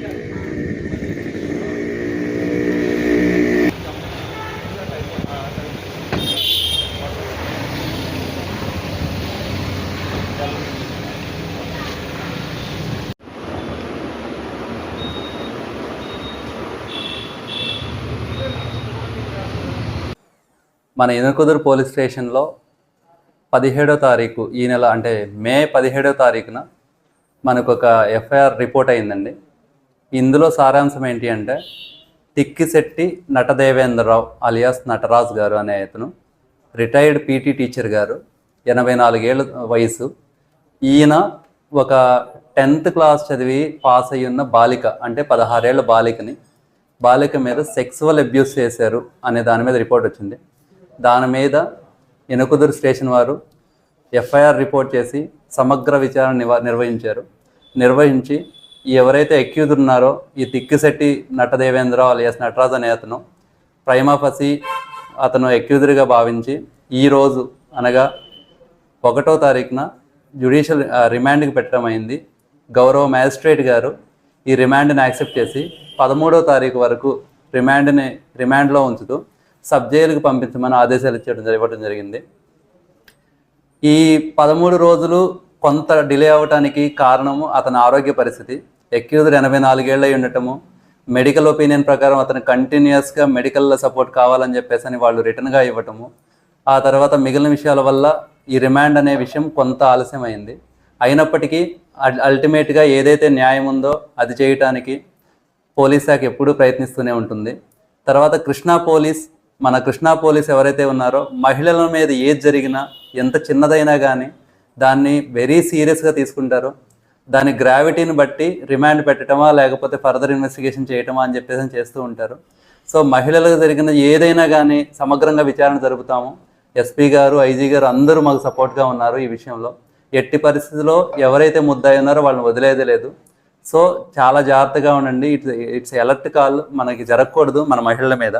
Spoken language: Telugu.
మన ఎనుకుదురు పోలీస్ స్టేషన్లో పదిహేడో తారీఖు ఈ నెల అంటే మే పదిహేడో తారీఖున మనకు ఒక ఎఫ్ఐఆర్ రిపోర్ట్ అయిందండి. ఇందులో సారాంశం ఏంటి అంటే తిక్కిశెట్టి నటదేవేంద్రరావు అలియాస్ నటరాజ్ గారు అనే అతను రిటైర్డ్ పీటీ టీచర్ గారు ఎనభై నాలుగేళ్ళ వయసు. ఈయన ఒక టెన్త్ క్లాస్ చదివి పాస్ అయ్యి ఉన్న బాలిక అంటే పదహారేళ్ళ బాలికని బాలిక మీద సెక్సువల్ అబ్యూస్ చేశారు అనే దాని మీద రిపోర్ట్ వచ్చింది. దాని మీద ఎనుకుదురు స్టేషన్ వారు ఎఫ్ఐఆర్ రిపోర్ట్ చేసి సమగ్ర విచారణ నివ- నిర్వహించారు. నిర్వహించి ఎవరైతే అక్యూజ్ ఉన్నారో ఈ తిక్కిశెట్టి నటదేవేంద్ర అలియాస్ నటరాజ్ అనే అతను ప్రైమాఫసి అతను అక్యూజర్గా భావించి ఈరోజు అనగా ఒకటో తారీఖున జ్యుడిషియల్ రిమాండ్కి పెట్టడం అయింది. గౌరవ మ్యాజిస్ట్రేట్ గారు ఈ రిమాండ్ని యాక్సెప్ట్ చేసి పదమూడో తారీఖు వరకు రిమాండ్ని రిమాండ్లో ఉంచుతూ సబ్ జైలుకు పంపించమని ఆదేశాలు ఇచ్చడం ఇవ్వడం జరిగింది. ఈ పదమూడు రోజులు కొంత డిలే అవ్వటానికి కారణము అతని ఆరోగ్య పరిస్థితి. ఎక్యూజ్డ్ ఎనభై నాలుగేళ్ళు అయి ఉండటము. మెడికల్ ఒపీనియన్ ప్రకారం అతను కంటిన్యూస్గా మెడికల్ సపోర్ట్ కావాలని చెప్పేసి అని వాళ్ళు రిటర్న్గా ఇవ్వటము. ఆ తర్వాత మిగిలిన విషయాల వల్ల ఈ రిమాండ్ అనే విషయం కొంత ఆలస్యం అయింది అయినప్పటికీ అల్టిమేట్గా ఏదైతే న్యాయం ఉందో అది చేయటానికి పోలీస్ శాఖ ఎప్పుడూ ప్రయత్నిస్తూనే ఉంటుంది. తర్వాత కృష్ణా పోలీస్ మన కృష్ణా పోలీస్ ఎవరైతే ఉన్నారో మహిళల మీద ఏది జరిగినా ఎంత చిన్నదైనా కానీ దాన్ని వెరీ సీరియస్గా తీసుకుంటారు. దాని గ్రావిటీని బట్టి రిమాండ్ పెట్టడమా లేకపోతే ఫర్దర్ ఇన్వెస్టిగేషన్ చేయటమా అని చెప్పేసి చేస్తూ ఉంటారు. సో మహిళలకు జరిగిన ఏదైనా కానీ సమగ్రంగా విచారణ జరుపుతాము. ఎస్పీ గారు ఐజీ గారు అందరూ మాకు సపోర్ట్గా ఉన్నారు ఈ విషయంలో. ఎట్టి పరిస్థితిలో ఎవరైతే ముద్దాయి ఉన్నారో వాళ్ళని వదిలేదే లేదు. సో చాలా జాగ్రత్తగా ఉండండి. ఇట్స్ ఇట్స్ ఎలర్ట్ కాల్ మనకి జరగకూడదు మన మహిళల మీద.